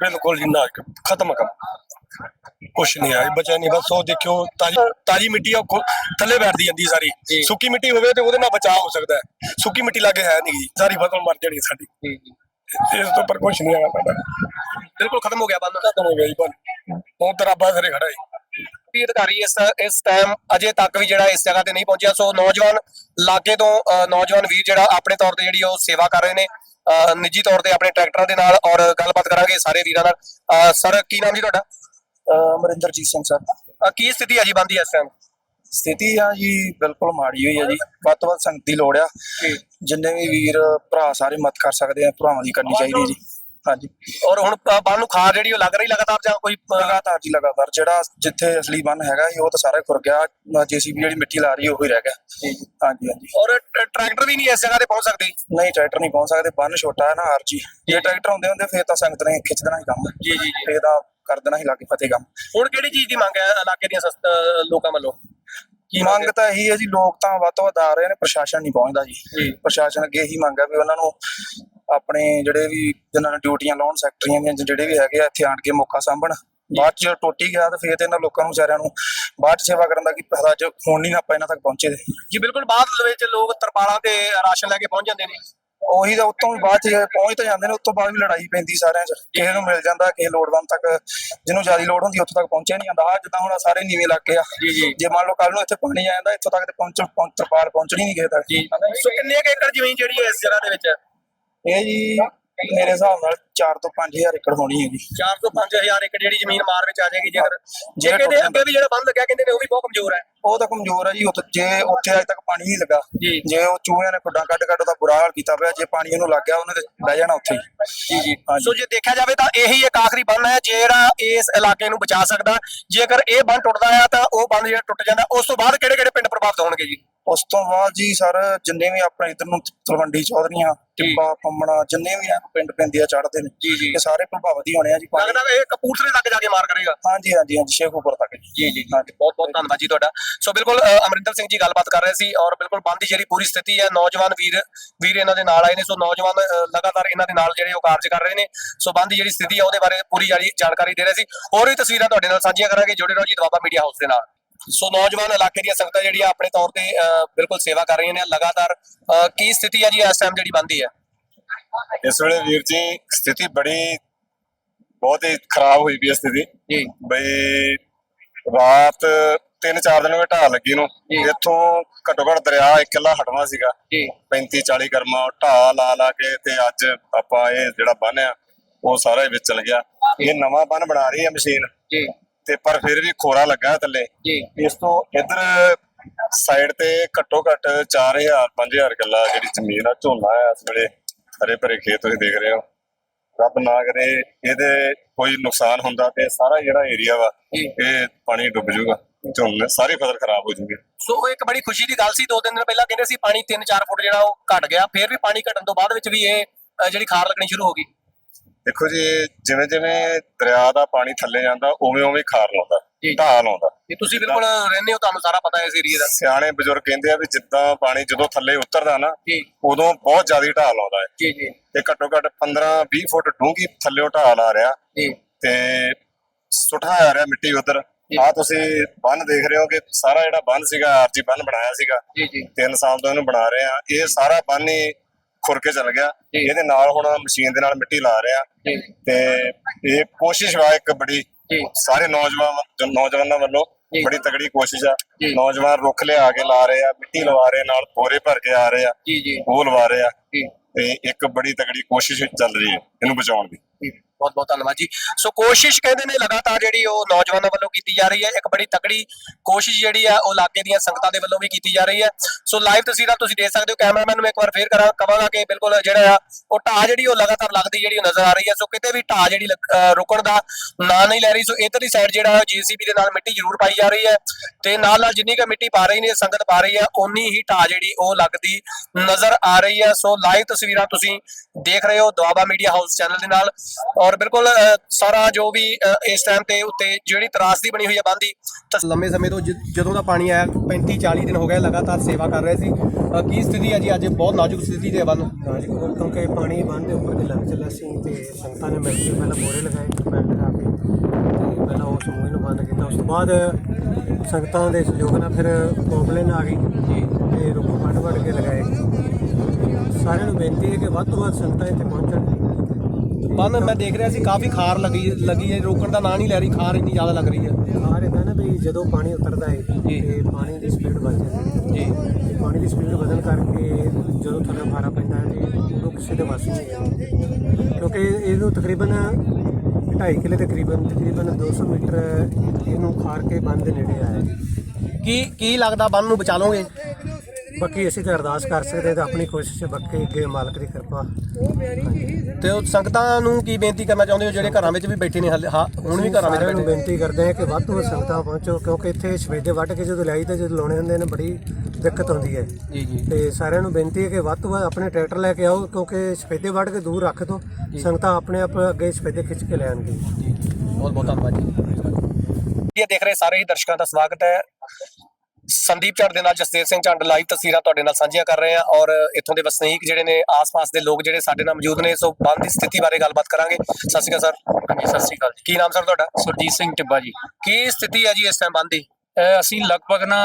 ਬਿਲਕੁਲ ਜੀ ਨਾ ਖਤਮ ਕੰਮ। ਕੁਛ ਨਹੀਂ ਆਇਆ ਬਚਿਆ ਨਹੀਂ ਬਸ ਉਹ ਦੇਖਿਓ ਤਾਜੀ ਤਾਜੀ ਮਿੱਟੀ ਆ ਖੁ- ਥੱਲੇ ਬੈਠਦੀ ਜਾਂਦੀ ਸਾਰੀ। ਜੀ। ਸੁੱਕੀ ਮਿੱਟੀ ਹੋਵੇ ਤੇ ਉਹਦੇ ਨਾਲ ਬਚਾਅ ਹੋ ਸਕਦਾ ਹੈ। ਸੁੱਕੀ ਮਿੱਟੀ ਲਾਗੇ ਹੈ ਨਹੀਂ ਸਾਰੀ ਫਸਲ ਮਰ ਜਾਣੀ ਸਾਡੀ। ਜੀ ਜੀ। ਇਸ ਤੋਂ ਪਰ ਕੁਛ ਨਹੀਂ ਆਇਆ ਸਾਡਾ। ਬਿਲਕੁਲ ਖਤਮ ਹੋ ਗਿਆ ਬੰਦ। ਖਤਮ ਹੋ ਗਿਆ ਜੀ ਬੰਨ ਉਹ ਤਰਾਬਾ ਸਿਰੇ ਖੜਾ ਹੈ। ਵੀ ਅਧਿਕਾਰੀ ਇਸ ਇਸ ਟਾਈਮ ਅਜੇ ਤੱਕ ਵੀ ਜਿਹੜਾ ਇਸ ਜਗ੍ਹਾ ਤੇ ਨਹੀਂ ਪਹੁੰਚਿਆ। ਸੋ ਨੌਜਵਾਨ ਲਾਗੇ ਤੋਂ ਅ, ਨੌਜਵਾਨ ਵੀਰ ਜਿਹੜਾ ਆਪਣੇ ਤੌਰ ਤੇ ਜਿਹੜੀ ਉਹ ਸੇਵਾ ਕਰ ਰਹੇ ਨੇ ਨਿੱਜੀ ਤੌਰ ਤੇ ਆਪਣੇ ਟਰੈਕਟਰਾਂ ਦੇ ਨਾਲ ਔਰ ਗੱਲਬਾਤ ਕਰਾਂਗੇ ਸਾਰੇ ਵੀਰਾਂ ਨਾਲ। ਸਰ ਕੀ ਨਾਮ ਜੀ ਤੁਹਾਡਾ? ਅਮਰਿੰਦਰਜੀਤ ਸਿੰਘ ਸਰ। ਕੀ ਸਥਿਤੀ ਹੈ ਜੀ ਬੰਦੀ ਇਸ ਟਾਈਮ ਸਥਿਤੀ ਆ ਜੀ ਬਿਲਕੁਲ ਮਾੜੀ ਹੋਈ ਆ ਜੀ। ਵੱਧ ਤੋਂ ਵੱਧ ਸੰਗਤ ਦੀ ਲੋੜ ਆ। ਜਿੰਨੇ ਵੀ ਵੀਰ ਭਰਾ ਸਾਰੇ ਮਤ ਕਰ ਸਕਦੇ ਆ ਭਰਾਵਾਂ ਦੀ ਕਰਨੀ ਚਾਹੀਦੀ ਜੀ। ਹਾਂਜੀ। ਔਰ ਹੁਣ ਬੰਨ ਨੂੰ ਖਾਰ ਜਿਹੜੀ ਉਹ ਲੱਗ ਰਹੀ ਲਗਾਤਾਰ ਜਾਂ ਕੋਈ ਅ, ਲਗਾਤਾਰ ਜੀ ਲਗਾਤਾਰ ਜਿਹੜਾ ਜਿੱਥੇ ਅਸਲੀ ਬੰਨ ਹੈਗਾ ਸੀ ਉਹ ਤਾਂ ਸਾਰਾ ਖੁਰ ਗਿਆ। ਜੀਸੀਬੀ ਜਿਹੜੀ ਮਿੱਟੀ ਲਾ ਰਹੀ ਉਹ ਹੀ ਰਹਿ ਗਿਆ। ਹਾਂਜੀ ਹਾਂਜੀ। ਔਰ ਟ- ਟਰੈਕਟਰ ਵੀ ਨਹੀਂ ਇਸ ਜਗ੍ਹਾ ਤੇ ਪਹੁੰਚ ਸਕਦੇ? ਨਹੀਂ ਟਰੈਕਟਰ ਨਹੀਂ ਪਹੁੰਚ ਸਕਦੇ। ਬੰਨ ਛੋਟਾ ਹੈ ਨਾ ਆਰਜੀ। ਜੇ ਟਰੈਕਟਰ ਹੁੰਦੇ ਹੁੰਦੇ ਫੇਰ ਤਾਂ ਸੰਗਤ ਨੇ ਖਿੱਚ ਦੇਣਾ ਹੀ ਕੰਮ। ਜੀ ਜੀ ਜੀ। ਫੇਰ ਤਾਂ ਕਰ ਦੇਣਾ ਹੀ ਲਾਗੇ ਫਤਿਹ ਕੰਮ। ਹੁਣ ਕਿਹੜੀ ਚੀਜ਼ ਦੀ ਮੰਗ ਹੈ ਇਲਾਕੇ ਦੀਆਂ ਸਸਤ ਲੋਕਾਂ ਵੱਲੋਂ? ਕੀ ਮੰਗ ਤਾਂ ਇਹੀ ਹੈ ਜੀ ਲੋਕ ਤਾਂ ਵੱਧ ਤੋਂ ਵੱਧ ਆ ਰਹੇ ਨੇ ਪ੍ਰਸ਼ਾਸਨ ਨਹੀਂ ਪਹੁੰਚਦਾ ਜੀ। ਜੀ। ਪ੍ਰਸ਼ਾਸਨ ਅੱਗੇ ਇਹੀ ਮੰਗ ਹੈ ਵੀ ਉਹਨਾਂ ਨੂੰ ਆਪਣੇ ਜਿਹੜੇ ਵੀ ਜਿਨ੍ਹਾਂ ਨੇ ਡਿਊਟੀਆਂ ਲਾਉਣ ਸੈਕਟਰੀਆਂ ਦੀਆਂ ਜਿਹੜੇ ਵੀ ਹੈਗੇ ਆ ਇੱਥੇ ਆਣ ਕੇ ਮੌਕਾ ਸਾਂਭਣ। ਬਾਅਦ ਚ ਟੁੱਟ ਗਿਆ ਤੇ ਫੇਰ ਤੇ ਇਹਨਾਂ ਲੋਕਾਂ ਨੂੰ ਵਿਚਾਰਿਆਂ ਨੂੰ ਬਾਅਦ ਚ ਸੇਵਾ ਕਰਨ ਦਾ ਕੀ ਫਾਇਦਾ ਜੇ ਹੁਣ ਨਹੀਂ ਆਪਾਂ ਇਹਨਾਂ ਤੱਕ ਪਹੁੰਚੇ। ਤੇ ਜੀ ਬਿਲਕੁਲ ਬਾਅਦ ਦੇ ਵਿੱਚ ਲੋਕ ਤਰਪਾਲਾਂ ਤੇ ਰਾਸ਼ਨ ਲੈ ਕੇ ਪਹੁੰਚ ਜਾਂਦੇ ਨੇ। ਉਹੀ ਤਾਂ ਉਤੋਂ ਵੀ ਬਾਅਦ ਚ ਪਹੁੰਚ ਤਾਂ ਜਾਂਦੇ ਨੇ ਉਤੋਂ ਬਾਅਦ ਵੀ ਲੜਾਈ ਪੈਂਦੀ ਸਾਰਿਆਂ ਚ। ਕਿਸੇ ਨੂੰ ਮਿਲ ਜਾਂਦਾ ਕਿਸੇ ਲੋੜਵੰਦ ਤੱਕ ਜਿਹਨੂੰ ਜ਼ਿਆਦਾ ਲੋੜ ਹੁੰਦੀ ਉੱਥੋਂ ਤੱਕ ਪਹੁੰਚਿਆ ਨਹੀਂ ਜਾਂਦਾ। ਆ ਜਿੱਦਾਂ ਹੁਣ ਸਾਰੇ ਨੀਵੇਂ ਇਲਾਕੇ ਆ। ਜੀ ਜੀ। ਜੇ ਮੰਨ ਲਓ ਕੱਲ ਨੂੰ ਇੱਥੇ ਪਾਣੀ ਆ ਜਾਂਦਾ ਇੱਥੋਂ ਤੱਕ ਤੇ ਪਹੁੰਚ ਤਰਪਾਲ ਪਹੁੰਚਣੀ ਨਹੀਂ ਕਿਸੇ ਤੱਕ। ਜੀ। ਸੋ ਕਿੰਨੇ ਏਕੜ ਜ਼ਮੀਨ ਜਿਹੜੀ ਹੈ ਇਸ ਜਗ੍ਹਾ ਦੇ ਵਿੱਚ? ਇਹ ਜੀ ਮੇਰੇ ਹਿਸਾਬ ਨਾਲ 4 ਤੋਂ 5000 ਏਕੜ ਹੋਣੀ ਹੈ ਜੀ 4 ਤੋਂ 5000 ਏਕੜ ਜਿਹੜੀ ਜ਼ਮੀਨ ਮਾਰ ਵਿੱਚ ਆ ਜਾਏਗੀ ਜੇਕਰ ਜੇ ਕਹਿੰਦੇ ਅੱਗੇ ਵੀ ਜਿਹੜਾ ਬੰਦ ਲੱਗਿਆ ਕਹਿੰਦੇ ਨੇ ਉਹ ਵੀ ਬਹੁਤ ਕਮਜ਼ੋਰ ਹੈ। ਉਹ ਤਾਂ ਕਮਜ਼ੋਰ ਹੈ ਜੀ ਉੱਥੇ ਜੇ ਉੱਥੇ ਅਜੇ ਤੱਕ ਪਾਣੀ ਨਹੀਂ ਲੱਗਾ। ਜੀ। ਉਹ ਚੂਹਿਆਂ ਨੇ ਖੁੱਡਾਂ ਕੱਢ ਕੱਢ ਉਹਦਾ ਬੁਰਾ ਹਾਲ ਕੀਤਾ ਪਿਆ ਜੇ ਪਾਣੀ ਉਹਨੂੰ ਲੱਗ ਗਿਆ ਉਹਨੇ ਤੇ ਬਹਿ ਜਾਣਾ ਉੱਥੇ ਜੀ ਜੀ। ਸੋ ਜੇ ਦੇਖਿਆ ਜਾਵੇ ਤਾਂ ਇਹੀ ਇੱਕ ਆਖਰੀ ਬੰਨ ਹੈ ਜਿਹੜਾ ਇਸ ਇਲਾਕੇ ਨੂੰ ਬਚਾ ਸਕਦਾ। ਜੇਕਰ ਇਹ ਬੰਨ ਟੁੱਟਦਾ ਆ ਤਾਂ ਉਹ ਬੰਨ ਜਿਹੜਾ ਟੁੱਟ ਜਾਂਦਾ ਉਸ ਤੋਂ ਬਾਅਦ ਕਿਹੜੇ ਕਿਹੜੇ ਪਿੰਡ ਪ੍ਰਭਾਵਿਤ ਹੋਣਗੇ ਜੀ? ਉਸ ਤੋਂ ਬਾਅਦ ਜੀ ਸਰ ਜਿੰਨੇ ਵੀ ਆਪਣੇ ਇਧਰ ਨੂੰ ਤਲਵੰਡੀ ਚੌਧਰੀਆਂ ਟਿੱਬਾ ਪੰਮਣਾ ਜਿੰਨੇ ਵੀ ਆ ਪਿੰਡ ਪੈਂਦੇ ਆ ਚੜਦੇ ਨੇ ਜੀ, ਜੀ। ਇਹ ਸਾਰੇ ਪ੍ਰਭਾਵਿਤ ਹੀ ਹੋਣੇ ਆ ਜੀ ਪਾਣੀ। ਲੱਗਦਾ ਇਹ ਕਪੂਰਥਲੇ ਤੱਕ ਜਾ ਕੇ ਮਾਰ ਕਰੇਗਾ। ਹਾਂਜੀ ਹਾਂਜੀ ਹਾਂਜੀ ਸ਼ੇਖੂਪੁਰ ਤੱਕ। ਜੀ ਜੀ ਹਾਂਜੀ ਬਹੁਤ ਬਹੁਤ ਧੰਨਵਾਦ ਜੀ ਤੁਹਾਡਾ। ਸੋ ਬਿਲਕੁਲ ਅਮਰਿੰਦਰ ਸਿੰਘ ਜੀ ਗੱਲਬਾਤ ਕਰ ਰਹੇ ਸੀ ਔਰ ਬਿਲਕੁਲ ਬੰਦ ਦੀ ਜਿਹੜੀ ਪੂਰੀ ਸਥਿਤੀ ਹੈ ਨੌਜਵਾਨ ਵੀਰ ਵੀਰ ਇਹਨਾਂ ਦੇ ਨਾਲ ਆਏ ਨੇ। ਸੋ ਨੌਜਵਾਨ ਲਗਾਤਾਰ ਇਹਨਾਂ ਦੇ ਨਾਲ ਜਿਹੜੇ ਉਹ ਕਾਰਜ ਕਰ ਰਹੇ ਨੇ। ਸੋ ਬੰਦ ਦੀ ਜਿਹੜੀ ਸਥਿਤੀ ਹੈ ਉਹਦੇ ਬਾਰੇ ਪੂਰੀ ਜਾਣਕਾਰੀ ਦੇ ਰਹੇ ਸੀ। ਹੋਰ ਵੀ ਤਸਵੀਰਾਂ ਤੁਹਾਡੇ ਨਾਲ ਸਾਂਝੀਆਂ ਕਰਾਂਗੇ। ਜੁੜੇ ਰਹੋ ਜੀ ਦਵਾਬਾ ਮੀਡੀਆ ਹਾਊਸ ਦੇ ਨਾਲ। ਸੋ ਨੌਜਵਾਨ ਇਲਾਕੇ ਦੀਆਂ ਸੰਗਤਾਂ ਜਿਹੜੀਆਂ ਆਪਣੇ ਤੌਰ ਤੇ ਬਿਲਕੁਲ ਸੇਵਾ ਕਰ ਰਹੀਆਂ ਨੇ ਲਗਾਤਾਰ ਕੀ ਸਥਿਤੀ ਹੈ ਜੀ ਇਸ ਟਾਈਮ ਜਿਹੜੀ ਬੰਦੀ ਹੈ? ਇਸ ਵੇਲੇ ਵੀਰ ਜੀ ਸਥਿਤੀ ਬੜੀ ਬਹੁਤ ਹੀ ਖਰਾਬ ਹੋਈ ਪਈ ਸਥਿਤੀ। ਜੀ। ਬਈ ਰਾਤ ਤਿੰਨ ਚਾਰ ਦਿਨ ਹੋ ਗਏ ਢਾਹ ਲੱਗੀ ਨੂੰ। ਇੱਥੋਂ ਘੱਟੋ ਘੱਟ ਦਰਿਆ ਇੱਕ ਕਿੱਲਾ ਹਟਣਾ ਸੀਗਾ। ਜੀ। 35 40 ਕਰਮਾ ਢਾਹ ਲਾ ਲਾ ਕੇ ਤੇ ਅੱਜ ਆਪਾਂ ਇਹ ਜਿਹੜਾ ਬੰਨ ਆ ਉਹ ਸਾਰਾ ਹੀ ਵਿੱਚ ਚਲ ਗਿਆ। ਇਹ ਨਵਾਂ ਬੰਨ ਬਣਾ ਰਹੀ ਹੈ ਮਸ਼ੀਨ। ਜੀ। ਤੇ ਪਰ ਫਿਰ ਵੀ ਖੋਰਾ ਲੱਗਾ ਥੱਲੇ। ਜੀ। ਇਸ ਤੋਂ ਇਧਰ ਸਾਈਡ ਤੇ ਘੱਟੋ ਘੱਟ 4000 5000 ਕਿੱਲਾ ਜਿਹੜੀ ਜ਼ਮੀਨ ਆ ਝੋਨਾ ਹੈ ਇਸ ਵੇਲੇ। ਹਰੇ ਭਰੇ ਖੇਤ ਤੁਸੀਂ ਦੇਖ ਰਹੇ ਹੋ। ਰੱਬ ਨਾ ਕਰੇ ਇਹਦੇ ਕੋਈ ਨੁਕਸਾਨ ਹੁੰਦਾ ਤੇ ਸਾਰਾ ਜਿਹੜਾ ਏਰੀਆ ਵਾ। ਇਹ ਪਾਣੀ ਡੁੱਬ ਜਾਊਗਾ। ਝੋਨੇ ਸਾਰੀ ਫਸਲ ਖਰਾਬ ਹੋ ਜੂਗੀ ਸੋ ਇੱਕ ਬੜੀ ਖੁਸ਼ੀ ਦੀ ਗੱਲ ਸੀ। ਦੋ ਦਿਨ ਪਹਿਲਾਂ ਕਹਿੰਦੇ ਸੀ ਪਾਣੀ 3-4 ਫੁੱਟ ਜਿਹੜਾ ਉਹ ਘਟ ਗਿਆ। ਫਿਰ ਵੀ ਪਾਣੀ ਘਟਣ ਤੋਂ ਬਾਅਦ ਵਿੱਚ ਵੀ ਇਹ ਜਿਹੜੀ ਖਾਰ ਲੱਗਣੀ ਸ਼ੁਰੂ ਹੋ ਗਈ। ਦੇਖੋ ਜੀ ਜਿਵੇਂ ਜਿਵੇਂ ਦਰਿਆ ਦਾ ਪਾਣੀ ਥੱਲੇ ਜਾਂਦਾ ਉਵੇਂ ਉਵੇਂ ਖਾਰ ਲਾਉਂਦਾ ਜੀ। ਢਾਲ ਲਾਉਂਦਾ। ਇਹ ਤੁਸੀਂ ਬਿਲਕੁਲ ਰਹਿੰਦੇ ਹੋ ਤੁਹਾਨੂੰ ਸਾਰਾ ਪਤਾ ਹੈ ਇਸ ਏਰੀਆ ਦਾ। ਸਿਆਣੇ ਬਜ਼ੁਰਗ ਕਹਿੰਦੇ ਆ ਵੀ ਜਿੱਦਾਂ ਪਾਣੀ ਜਦੋਂ ਥੱਲੇ ਉਤਰਦਾ ਨਾ ਜੀ। ਉਦੋਂ ਬਹੁਤ ਜ਼ਿਆਦਾ ਢਾਲ ਆਉਂਦਾ ਹੈ। ਜੀ ਜੀ। ਤੇ ਘੱਟੋ ਘੱਟ 15 20 ਫੁੱਟ ਡੂੰਘੀ ਥੱਲੇ ਢਾਲ ਆ ਰਿਹਾ। ਜੀ। ਤੇ ਸੁੱਟਾ ਆ ਰਿਹਾ ਮਿੱਟੀ ਉਧਰ। ਆ ਤੁਸੀਂ ਬੰਨ ਦੇਖ ਰਹੇ ਹੋ ਕਿ ਸਾਰਾ ਜਿਹੜਾ ਬੰਨ ਸੀਗਾ ਆਰਜੀ ਬੰਨ ਬਣਾਇਆ ਸੀਗਾ। ਜੀ ਜੀ। ਤਿੰਨ ਸਾਲ ਤੋਂ ਇਹਨੂੰ ਬਣਾ ਰਹੇ ਆ। ਇਹ ਸਾਰਾ ਬੰਨ ਹੀ ਖੁਰ ਕੇ ਚਲ ਗਿਆ। ਜੀ। ਇਹਦੇ ਨਾਲ ਹੁਣ ਮਸ਼ੀਨ ਦੇ ਨਾਲ ਮਿੱਟੀ ਲਾ ਰਹੇ। ਜੀ। ਤੇ ਇਹ ਕੋਸ਼ਿਸ਼ ਵਾ ਇੱਕ ਬੜੀ ਜੀ। ਸਾਰੇ ਨੌਜਵਾਨ ਨੌਜਵਾਨਾਂ ਵੱਲੋਂ ਜੀ। ਬੜੀ ਤਗੜੀ ਕੋਸ਼ਿਸ਼ ਆ। ਜੀ। ਨੌਜਵਾਨ ਰੁੱਖ ਲਿਆ ਕੇ ਲਾ ਰਹੇ ਆ ਮਿੱਟੀ ਲਵਾ ਰਹੇ ਨਾਲ ਬੋਰੇ ਭਰ ਕੇ ਆ ਰਹੇ ਆ। ਜੀ ਜੀ। ਉਹ ਲਵਾ ਰਹੇ ਆ। ਜੀ। ਤੇ ਇੱਕ ਬੜੀ ਤਗੜੀ ਕੋਸ਼ਿਸ਼ ਚੱਲ ਰਹੀ ਹੈ ਇਹਨੂੰ ਬਚਾਉਣ ਦੀ। ਬਹੁਤ ਬਹੁਤ ਧੰਨਵਾਦ ਜੀ। ਸੋ ਕੋਸ਼ਿਸ਼ ਕਹਿੰਦੇ ਨੇ ਲਗਾਤਾਰ ਜਿਹੜੀ ਉਹ ਨੌਜਵਾਨਾਂ ਵੱਲੋਂ ਕੀਤੀ ਜਾ ਰਹੀ ਹੈ। ਇੱਕ ਬੜੀ ਤਕੜੀ ਕੋਸ਼ਿਸ਼ ਜਿਹੜੀ ਆ ਉਹ ਇਲਾਕੇ ਦੀਆਂ ਸੰਗਤਾਂ ਦੇ ਵੱਲੋਂ ਵੀ ਕੀਤੀ ਜਾ ਰਹੀ ਹੈ। ਸੋ ਲਾਈਵ ਤਸਵੀਰਾਂ ਤੁਸੀਂ ਦੇਖ ਸਕਦੇ ਹੋ। ਕੈਮਰਾਮੈਨ ਨੂੰ ਇੱਕ ਵਾਰ ਫੇਰ ਕਰਾਂ ਕਵਾਂਗਾ ਕਿ ਬਿਲਕੁਲ ਜਿਹੜਾ ਆ ਉਹ ਢਾਹ ਜਿਹੜੀ ਉਹ ਲਗਾਤਾਰ ਲੱਗਦੀ ਜਿਹੜੀ ਨਜ਼ਰ ਆ ਰਹੀ ਹੈ। ਸੋ ਕਿਤੇ ਵੀ ਢਾਹ ਜਿਹੜੀ ਰੁਕਣ ਦਾ ਨਾਂ ਨਹੀਂ ਲੈ ਰਹੀ। ਸੋ ਇਧਰਲੀ ਸਾਈਡ ਜਿਹੜਾ ਜੀਸੀਬੀ ਦੇ ਨਾਲ ਮਿੱਟੀ ਜ਼ਰੂਰ ਪਾਈ ਜਾ ਰਹੀ ਹੈ ਤੇ ਨਾਲ ਨਾਲ ਜਿੰਨੀ ਕੁ ਮਿੱਟੀ ਪਾ ਰਹੀ ਨੇ, ਸੰਗਤ ਪਾ ਰਹੀ ਹੈ ਉਨੀ ਹੀ ਢਾਹ ਜਿਹੜੀ ਉਹ ਲੱਗਦੀ ਨਜ਼ਰ ਆ ਰਹੀ ਹੈ। ਸੋ ਲਾਈਵ ਤਸਵੀਰਾਂ ਤੁਸੀਂ ਦੇਖ ਰਹੇ ਹੋ ਦੁਆਬਾ ਮੀਡੀਆ ਹਾਊਸ ਚੈਨਲ ਦੇ ਨਾਲ। ਔਰ ਔਰ ਬਿਲਕੁਲ ਸਾਰਾ ਜੋ ਵੀ ਇਸ ਟਾਈਮ ਤੇ ਉੱਤੇ ਜਿਹੜੀ ਤਰਾਸਦੀ ਬਣੀ ਹੋਈ ਹੈ ਬੰਦੀ ਲੰਮੇ ਸਮੇਂ ਤੋਂ ਜਦੋਂ ਦਾ ਪਾਣੀ ਆਇਆ 35 40 ਦਿਨ ਹੋ ਗਏ ਲਗਾਤਾਰ ਸੇਵਾ ਕਰ ਰਹੇ ਸੀ। ਕੀ ਸਥਿਤੀ ਹੈ ਜੀ ਅੱਜ? ਬਹੁਤ ਨਾਜ਼ੁਕ ਸਥਿਤੀ ਦੇ ਬੰਨ ਰਾਜਕੋਟ ਕਿਉਂਕਿ ਪਾਣੀ ਬੰਦ ਦੇ ਉੱਪਰ ਦੀ ਲੰਘ ਚੱਲਿਆ ਸੀ ਤੇ ਸੰਗਤਾਂ ਨੇ ਮਿਲ ਕੇ ਪਹਿਲਾਂ ਬੋਰੇ ਲਗਾਏ ਪੈਂਟ ਲਗਾ ਕੇ ਤੇ ਪਹਿਲਾਂ ਉਸ ਸਮੂਹ ਨੂੰ ਬੰਦ ਕੀਤਾ। ਉਸ ਤੋਂ ਬਾਅਦ ਸੰਗਤਾਂ ਦੇ ਸਹਿਯੋਗ ਨਾਲ ਫਿਰ ਪੋਪਲੇਨ ਆ ਗਈ ਜੀ। ਤੇ ਰੁੱਖ ਵੱਢ ਵੱਢ ਕੇ ਲਗਾਏ। ਸਾਰਿਆਂ ਨੂੰ ਬੇਨਤੀ ਹੈ ਕਿ ਵੱਧ ਤੋਂ ਵੱਧ ਸੰਗਤਾਂ ਇੱਥੇ ਪਹੁੰਚਣ। ਬੰਨ ਮੈਂ ਦੇਖ ਰਿਹਾ ਸੀ ਕਾਫੀ ਖਾਰ ਲੱਗੀ ਲੱਗੀ ਹੈ ਰੋਕਣ ਦਾ ਨਾਂ ਨਹੀਂ ਲੈ ਰਹੀ ਖਾਰ ਇੰਨੀ ਜ਼ਿਆਦਾ ਲੱਗ ਰਹੀ ਹੈ। ਖਾਰ ਇਹਦਾ ਨਾ ਵੀ ਜਦੋਂ ਪਾਣੀ ਉਤਰਦਾ ਹੈ ਤੇ ਪਾਣੀ ਦੀ ਸਪੀਡ ਵੱਧ ਜਾਂਦੀ ਹੈ। ਜੀ। ਤੇ ਪਾਣੀ ਦੀ ਸਪੀਡ ਵਧਣ ਕਰਕੇ ਜਦੋਂ ਥੱਲੇ ਫਾਰਾ ਪੈਂਦਾ ਹੈ ਤੇ ਉਦੋਂ ਕਿਸੇ ਦੇ ਵੱਸ ਕਿਉਂਕਿ ਇਹਨੂੰ ਤਕਰੀਬਨ 2.5 ਕਿਲੇ ਤਕਰੀਬਨ ਤਕਰੀਬਨ 200 ਮੀਟਰ ਇਹਨੂੰ ਖਾਰ ਕੇ ਬੰਦ ਦੇ ਨੇੜੇ ਆਇਆ ਹੈ। ਕੀ ਕੀ ਲੱਗਦਾ ਬੰਨ ਨੂੰ ਬਚਾ ਲਓਗੇ? ਬਾਕੀ ਅਸੀਂ ਤਾਂ ਅਰਦਾਸ ਕਰ ਸਕਦੇ ਹਾਂ ਤੇ ਆਪਣੀ ਕੋਸ਼ਿਸ਼ ਹੈ ਬਾਕੀ ਅੱਗੇ ਮਾਲਕ ਦੀ ਕਿਰਪਾ। ਤੇ ਉਹ ਸੰਗਤਾਂ ਨੂੰ ਕੀ ਬੇਨਤੀ ਕਰਨਾ ਚਾਹੁੰਦੇ ਹੋ? ਜਿਹੜੇ ਘਰਾਂ ਵਿੱਚ ਵੀ ਬੈਠੇ ਨੇ ਹਾਲੇ ਹਾਂ ਹੁਣ ਵੀ ਘਰਾਂ ਵਿੱਚ ਸਾਰਿਆਂ ਨੂੰ ਬੈਠੇ ਬੇਨਤੀ ਕਰਦੇ ਹਾਂ ਕਿ ਵੱਧ ਤੋਂ ਵੱਧ ਸੰਗਤਾਂ ਪਹੁੰਚੋ ਕਿਉਂਕਿ ਇੱਥੇ ਸਵੇਦੇ ਵੱਢ ਕੇ ਜਦੋਂ ਲਿਆਈ ਤਾਂ ਜਦੋਂ ਲਾਉਣੇ ਹੁੰਦੇ ਨੇ ਬੜੀ ਦਿੱਕਤ ਹੁੰਦੀ ਹੈ। ਜੀ ਜੀ। ਤੇ ਸਾਰਿਆਂ ਨੂੰ ਬੇਨਤੀ ਹੈ ਕਿ ਵੱਧ ਤੋਂ ਵੱਧ ਆਪਣੇ ਟਰੈਕਟਰ ਲੈ ਕੇ ਆਓ ਕਿਉਂਕਿ ਸਫੇਦੇ ਵੱਢ ਕੇ ਦੂਰ ਰੱਖ ਦਿਓ। ਸੰਗਤਾਂ ਆਪਣੇ ਆਪ ਅੱਗੇ ਸਫੇਦੇ ਖਿੱਚ ਕੇ ਲੈਣਗੇ ਜੀ ਬਹੁਤ ਬਹੁਤ ਧੰਨਵਾਦ ਜੀ। ਇਹ ਦੇਖ ਰਹੇ ਸਾਰੇ ਹੀ ਦਰਸ਼ਕਾਂ ਦਾ ਸਵਾਗਤ ਹੈ। ਸੰਦੀਪ ਝੜ ਦੇ ਨਾਲ ਜਸਦੇਵ ਸਿੰਘ ਝੰਡ ਲਾਈਵ ਤਸਵੀਰਾਂ ਤੁਹਾਡੇ ਨਾਲ ਸਾਂਝੀਆਂ ਕਰ ਰਹੇ ਹਾਂ ਔਰ ਇੱਥੋਂ ਦੇ ਵਸਨੀਕ ਜਿਹੜੇ ਨੇ ਆਸ-ਪਾਸ ਦੇ ਲੋਕ ਜਿਹੜੇ ਸਾਡੇ ਨਾਲ ਮੌਜੂਦ ਨੇ ਸੋ ਬੰਦ ਦੀ ਸਥਿਤੀ ਬਾਰੇ ਗੱਲਬਾਤ ਕਰਾਂਗੇ। ਸਤਿ ਸ਼੍ਰੀ ਅਕਾਲ ਸਰ। ਹਾਂਜੀ ਸਤਿ ਸ੍ਰੀ ਅਕਾਲ ਜੀ। ਕੀ ਨਾਮ ਸਰ ਤੁਹਾਡਾ? ਸੁਰਜੀਤ ਸਿੰਘ ਟਿੱਬਾ ਜੀ। ਕੀ ਸਥਿਤੀ ਹੈ ਜੀ ਇਸ ਟਾਈਮ ਬੰਦ ਦੀ? ਅਸੀਂ ਲਗਭਗ ਨਾ